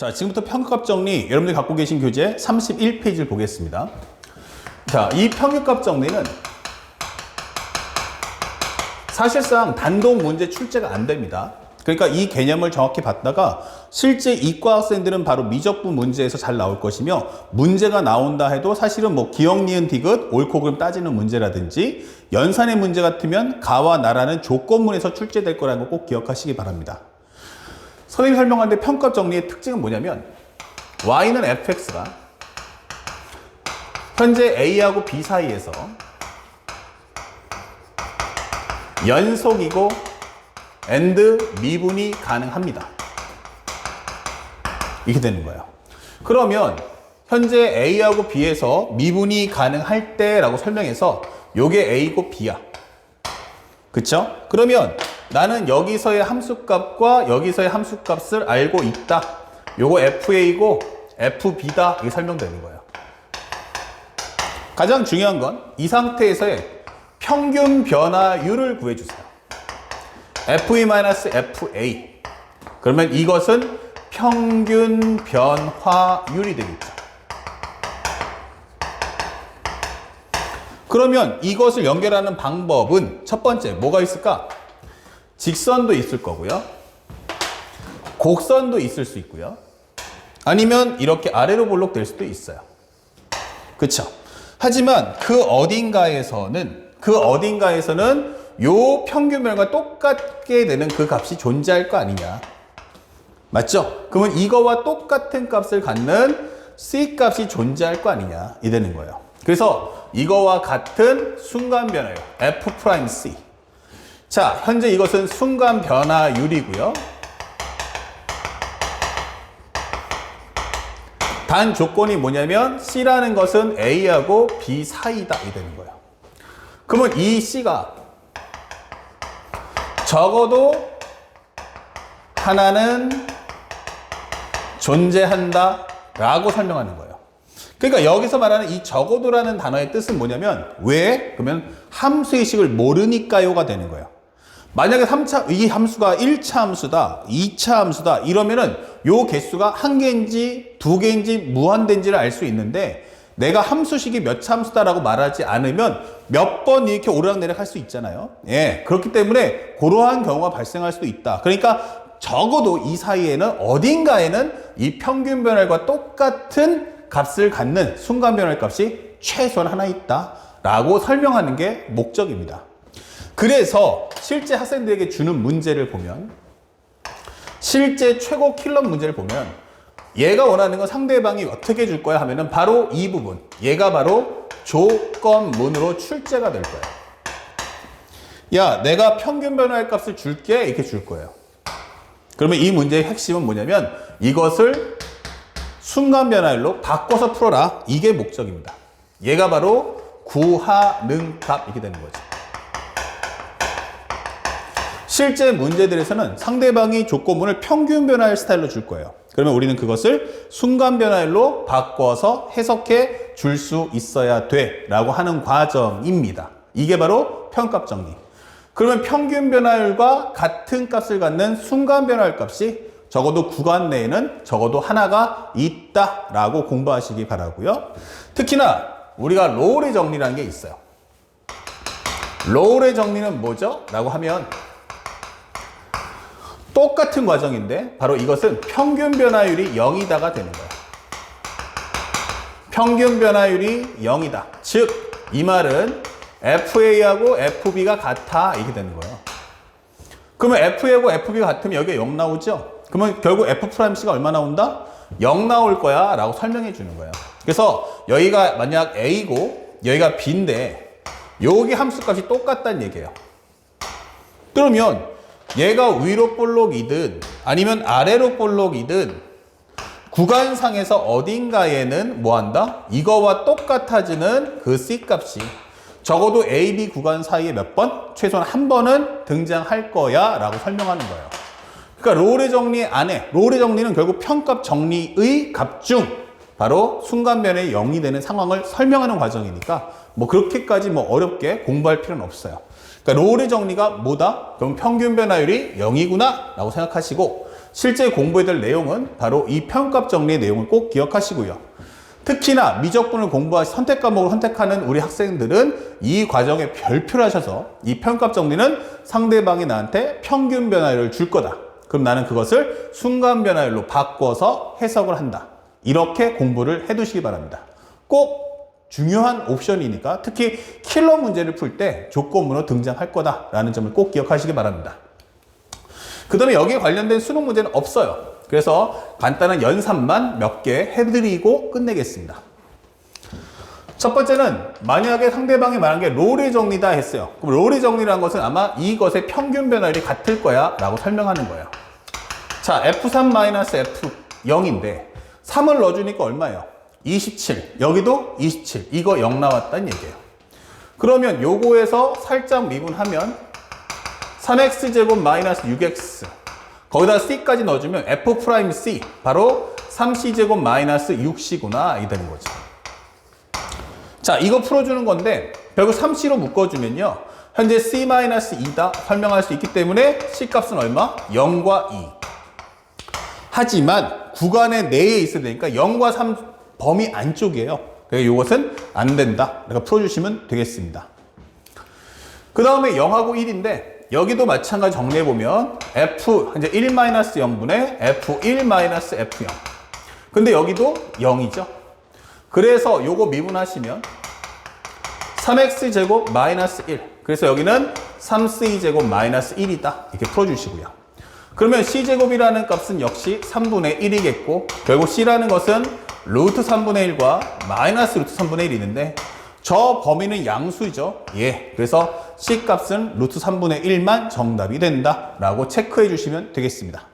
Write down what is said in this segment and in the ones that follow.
자, 지금부터 평균값 정리 여러분들이 갖고 계신 교재 31페이지를 보겠습니다. 자, 이 평균값 정리는 사실상 단독 문제 출제가 안 됩니다. 그러니까 이 개념을 정확히 봤다가 실제 이과 학생들은 바로 미적분 문제에서 잘 나올 것이며 문제가 나온다 해도 사실은 뭐 기억, 니은, 디귿, 옳고 그름 따지는 문제라든지 연산의 문제 같으면 가와 나라는 조건문에서 출제될 거라는 거 꼭 기억하시기 바랍니다. 선생님이 설명하는데 평가 정리의 특징은 뭐냐면 y는 fx가 현재 a하고 b 사이에서 연속이고 and 미분이 가능합니다. 이렇게 되는 거예요. 그러면 현재 a하고 b에서 미분이 가능할 때라고 설명해서 요게 a고 b야. 그쵸? 그러면 나는 여기서의 함수값과 여기서의 함수값을 알고 있다. 요거 FA고 FB다. 이게 설명되는 거예요. 가장 중요한 건 이 상태에서의 평균 변화율을 구해주세요. FE-FA. 그러면 이것은 평균 변화율이 되겠죠. 그러면 이것을 연결하는 방법은 첫 번째 뭐가 있을까? 직선도 있을 거고요. 곡선도 있을 수 있고요. 아니면 이렇게 아래로 볼록 될 수도 있어요. 그쵸? 하지만 그 어딘가에서는 그 어딘가에서는 요 평균별과 똑같게 되는 그 값이 존재할 거 아니냐. 맞죠? 그러면 이거와 똑같은 값을 갖는 C 값이 존재할 거 아니냐. 이 되는 거예요. 그래서 이거와 같은 순간 변화율 F 프라임 C. 자, 현재 이것은 순간 변화율이고요. 단 조건이 뭐냐면 C라는 것은 A하고 B 사이다 이 되는 거예요. 그러면 이 C가 적어도 하나는 존재한다 라고 설명하는 거예요. 그러니까 여기서 말하는 이 적어도라는 단어의 뜻은 뭐냐면 왜? 그러면 함수의 식을 모르니까요가 되는 거예요. 만약에 3차, 이 함수가 1차 함수다, 2차 함수다, 이러면은 요 개수가 한 개인지 두 개인지 무한대인지를 알 수 있는데 내가 함수식이 몇 차 함수다라고 말하지 않으면 몇 번 이렇게 오르락내리락 할 수 있잖아요. 예. 그렇기 때문에 그러한 경우가 발생할 수도 있다. 그러니까 적어도 이 사이에는 어딘가에는 이 평균 변화율과 똑같은 값을 갖는 순간 변화율 값이 최소한 하나 있다. 라고 설명하는 게 목적입니다. 그래서 실제 학생들에게 주는 문제를 보면 실제 최고 킬러 문제를 보면 얘가 원하는 건 상대방이 어떻게 줄 거야 하면은 바로 이 부분 얘가 바로 조건문으로 출제가 될 거예요 야 내가 평균 변화의 값을 줄게. 이렇게 줄 거예요. 그러면 이 문제의 핵심은 뭐냐면 이것을 순간 변화율로 바꿔서 풀어라. 이게 목적입니다. 얘가 바로 구하는 값. 이렇게 되는 거죠 실제 문제들에서는 상대방이 조건문을 평균 변화율 스타일로 줄 거예요. 그러면 우리는 그것을 순간 변화율로 바꿔서 해석해 줄 수 있어야 돼 라고 하는 과정입니다. 이게 바로 평값 정리. 그러면 평균 변화율과 같은 값을 갖는 순간 변화율 값이 적어도 구간 내에는 적어도 하나가 있다라고 공부하시기 바라고요. 특히나 우리가 로울의 정리라는 게 있어요. 로울의 정리는 뭐죠? 라고 하면 똑같은 과정인데 바로 이것은 평균 변화율이 0이다가 되는 거예요. 평균 변화율이 0이다. 즉 이 말은 FA하고 FB가 같아 이렇게 되는 거예요. 그러면 FA하고 FB가 같으면 여기가 0 나오죠? 그러면 결국 F'C가 얼마 나온다? 0 나올 거야 라고 설명해 주는 거예요. 그래서 여기가 만약 A고 여기가 B인데 여기 함수 값이 똑같다는 얘기예요. 그러면 얘가 위로 볼록이든 아니면 아래로 볼록이든 구간상에서 어딘가에는 뭐 한다? 이거와 똑같아지는 그 C 값이 적어도 A, B 구간 사이에 몇 번? 최소한 한 번은 등장할 거야 라고 설명하는 거예요. 그러니까 롤의 정리 안에 롤의 정리는 결국 평값 정리의 값 중 바로 순간변에 0이 되는 상황을 설명하는 과정이니까 뭐 그렇게까지 뭐 어렵게 공부할 필요는 없어요. 그러니까 롤의 정리가 뭐다? 그럼 평균 변화율이 0이구나 라고 생각하시고 실제 공부해야 될 내용은 바로 이 평값 정리의 내용을 꼭 기억하시고요. 특히나 미적분을 공부하 선택 과목을 선택하는 우리 학생들은 이 과정에 별표를 하셔서 이 평값 정리는 상대방이 나한테 평균 변화율을 줄 거다. 그럼 나는 그것을 순간 변화율로 바꿔서 해석을 한다. 이렇게 공부를 해 두시기 바랍니다. 꼭 중요한 옵션이니까 특히 킬러 문제를 풀 때 조건으로 등장할 거다라는 점을 꼭 기억하시기 바랍니다. 그 다음에 여기에 관련된 수능 문제는 없어요. 그래서 간단한 연산만 몇 개 해드리고 끝내겠습니다. 첫 번째는 만약에 상대방이 말한 게 롤의 정리다 했어요. 그럼 롤의 정리라는 것은 아마 이것의 평균 변화율이 같을 거야 라고 설명하는 거예요. 자, F3-F0인데 3을 넣어주니까 얼마예요? 27. 여기도 27. 이거 0 나왔다는 얘기예요. 그러면 요거에서 살짝 미분하면 3x제곱 마이너스 6x 거기다 c까지 넣어주면 f 프라임 c 바로 3c제곱 마이너스 6c구나 이 되는 거죠. 자 이거 풀어주는 건데 결국 3c로 묶어주면요 현재 c 마이너스 2다 설명할 수 있기 때문에 c 값은 얼마? 0과 2 하지만 구간의 내에 있어야 되니까 0과 3 범위 안쪽이에요. 그래서 이것은 안 된다. 그러니까 풀어주시면 되겠습니다. 그 다음에 0하고 1인데 여기도 마찬가지 정리해보면 f 이제 1-0분의 f1-f0 근데 여기도 0이죠. 그래서 요거 미분하시면 3x제곱 마이너스 1 그래서 여기는 3c제곱 마이너스 1이다 이렇게 풀어주시고요. 그러면 c제곱이라는 값은 역시 3분의 1이겠고 결국 c라는 것은 루트 3분의 1과 마이너스 루트 3분의 1이 있는데 저 범위는 양수죠. 예. 그래서 c 값은 루트 3분의 1만 정답이 된다 라고 체크해 주시면 되겠습니다.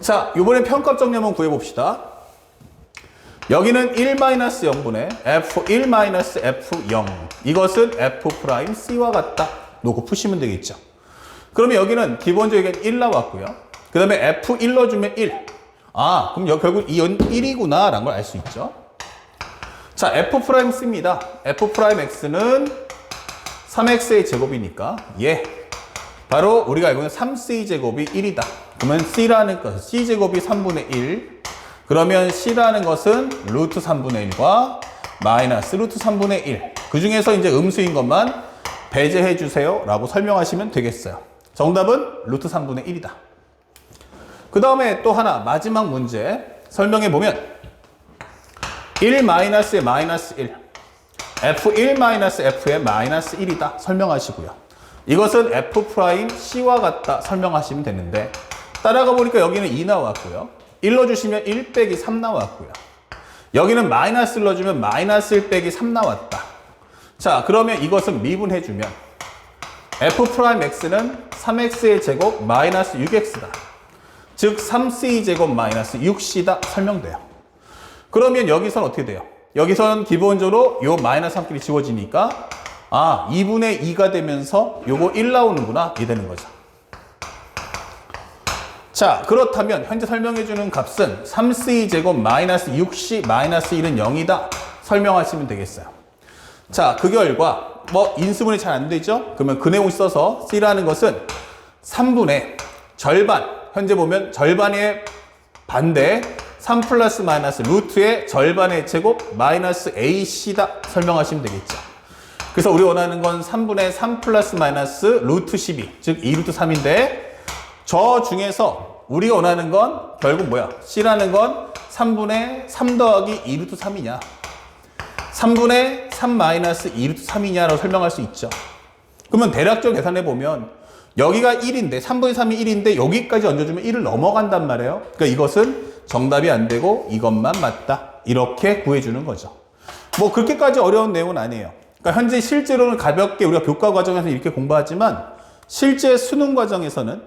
자, 이번에 평값 정리 한번 구해 봅시다. 여기는 1-0분의 f1-f0 이것은 f'c와 같다 놓고 푸시면 되겠죠. 그러면 여기는 기본적인 1 나왔고요. 그 다음에 f1 넣어주면 1. 아, 그럼 여기 결국 이 1이구나 라는 걸 알 수 있죠. 자, f'c입니다. f'x는 3x의 제곱이니까 예. 바로 우리가 알고 있는 3c 제곱이 1이다. 그러면 c라는 것은 c 제곱이 3분의 1. 그러면 c라는 것은 루트 3분의 1과 마이너스 루트 3분의 1. 그 중에서 이제 음수인 것만 배제해 주세요. 라고 설명하시면 되겠어요. 정답은 루트 3분의 1이다. 그 다음에 또 하나 마지막 문제 설명해 보면 1 마이너스의 마이너스 1 f1 마이너스 f의 마이너스 1이다 설명하시고요. 이것은 f 프라임 c와 같다 설명하시면 되는데 따라가 보니까 여기는 2 나왔고요. 1 넣어주시면 1 빼기 3 나왔고요. 여기는 마이너스를 넣어주면 마이너스 1 빼기 3 나왔다. 자 그러면 이것은 미분해주면 f 프라임 x는 3x의 제곱 마이너스 6x다. 즉 3c 제곱 마이너스 6c다 설명돼요. 그러면 여기선 어떻게 돼요? 여기선 기본적으로 요 마이너스 3끼리 지워지니까 아 2분의 2가 되면서 요거 1 나오는구나 이 되는 거죠. 자 그렇다면 현재 설명해주는 값은 3c 제곱 마이너스 6c 마이너스 1은 0이다 설명하시면 되겠어요. 자 그 결과 뭐 인수분해 잘 안 되죠? 그러면 그 내용 써서 c라는 것은 3분의 절반 현재 보면 절반의 반대 3 플러스 마이너스 루트의 절반의 제곱 마이너스 ac다 설명하시면 되겠죠. 그래서 우리 원하는 건 3분의 3 플러스 마이너스 루트 12, 즉 2루트 3인데 저 중에서 우리가 원하는 건 결국 뭐야? c라는 건 3분의 3 더하기 2루트 3이냐? 3분의 3 마이너스 2루트 3이냐라고 설명할 수 있죠. 그러면 대략적으로 계산해 보면 여기가 1인데 3분의 3이 1인데 여기까지 얹어주면 1을 넘어간단 말이에요. 그러니까 이것은 정답이 안 되고 이것만 맞다. 이렇게 구해주는 거죠. 뭐 그렇게까지 어려운 내용은 아니에요. 그러니까 현재 실제로는 가볍게 우리가 교과 과정에서 이렇게 공부하지만 실제 수능 과정에서는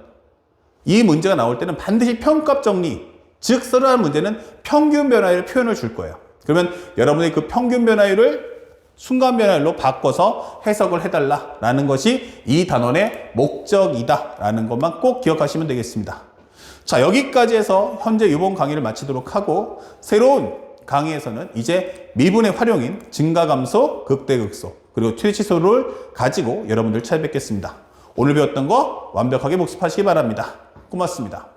이 문제가 나올 때는 반드시 평값 정리, 즉 써라는 문제는 평균 변화율 표현을 줄 거예요. 그러면 여러분이 그 평균 변화율을 순간 변화율로 바꿔서 해석을 해달라라는 것이 이 단원의 목적이다라는 것만 꼭 기억하시면 되겠습니다. 자, 여기까지 해서 현재 이번 강의를 마치도록 하고 새로운 강의에서는 이제 미분의 활용인 증가 감소, 극대 극소, 그리고 최치소를 가지고 여러분들 찾아뵙겠습니다. 오늘 배웠던 거 완벽하게 복습하시기 바랍니다. 고맙습니다.